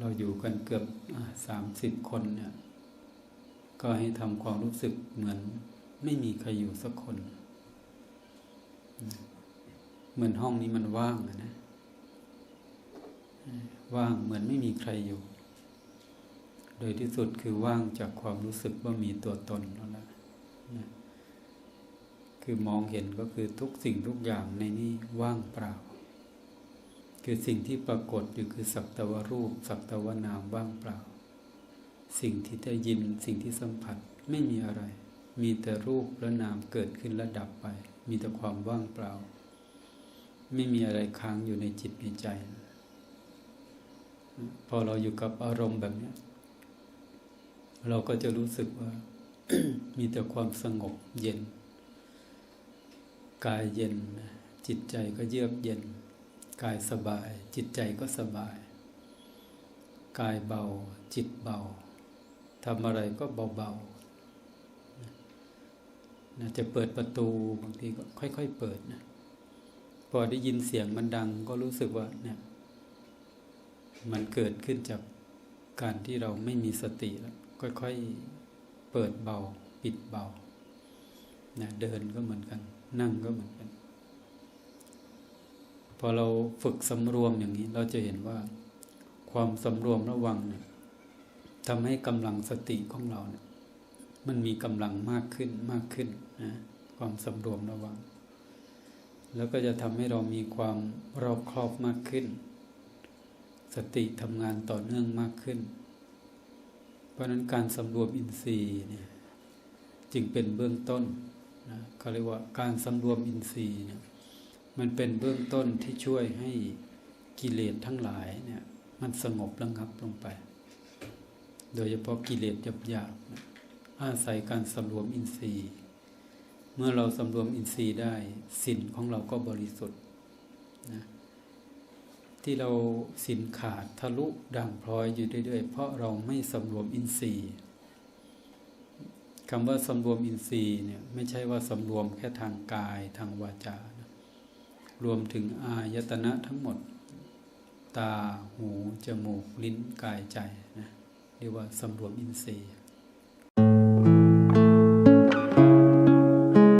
เราอยู่กันเกือบสามสิบคนเนี่ย ก็ให้ทำความรู้สึกเหมือนไม่มีใครอยู่สักคน เหมือนห้องนี้มันว่างนะ ว่างเหมือนไม่มีใครอยู่ โดยที่สุดคือว่างจากความรู้สึกว่ามีตัวตนแล้วละนะคือมองเห็นก็คือทุกสิ่งทุกอย่างในนี้ว่างเปล่า คือสิ่งที่ปรากฏอยู่คือสักตวรูป สักตวนามว่างเปล่า สิ่งที่ได้ยินสิ่งที่สัมผัสไม่มีอะไร มีแต่รูปและนามเกิดขึ้นและดับไป มีแต่ความว่างเปล่า ไม่มีอะไรค้างอยู่ในจิตในใจ พอเราอยู่กับอารมณ์แบบนี้เราก็จะรู้สึกว่า มีแต่ความสงบเย็น กายเย็น จิตใจก็เยือกเย็น กายสบาย จิตใจก็สบาย กายเบา จิตเบาทำอะไรก็เบาๆนะจะเปิดประตูบางทีก็ค่อย ๆ เปิดนะพอได้ยินเสียงมันดังก็รู้สึกว่าเนี่ย มันเกิดขึ้นจากการที่เราไม่มีสติแล้วค่อยๆเปิดเบา ปิดเบานะเดินก็เหมือนกัน นั่งก็เหมือนกัน พอเราฝึกสำรวมอย่างนี้ เราจะเห็นว่าความสำรวมระวังเนี่ยทำให้กำลังสติของเราเนี่ย มันมีกำลังมากขึ้นมากขึ้นนะความสำรวมระวัง แล้วก็จะทำให้เรามีความรอบครอบมากขึ้น สติทำงานต่อเนื่องมากขึ้น เพราะนั้นการสำรวมอินทรีย์เนี่ยจึงเป็นเบื้องต้นนะเขาเรียกว่าการสำรวมอินทรีย์เนี่ย มันเป็นเบื้องต้นที่ช่วยให้กิเลสทั้งหลายเนี่ย มันสงบระงับลงไป โดยเฉพาะกิเลสหยาบๆอาศัยการสำรวมอินทรีย์ เมื่อเราสำรวมอินทรีย์ได้สินของเราก็บริสุทธิ์นะที่เราสินขาดทะลุด่างพลอยอยู่เรื่อยๆ เพราะเราไม่สำรวมอินทรีย์คำว่าสำรวมอินทรีย์เนี่ยไม่ใช่ว่าสำรวมแค่ทางกายทางวาจานะ รวมถึงอายตนะทั้งหมด ตา หู จมูก ลิ้น กายใจนะเรียกว่าสำรวมอินทรีย์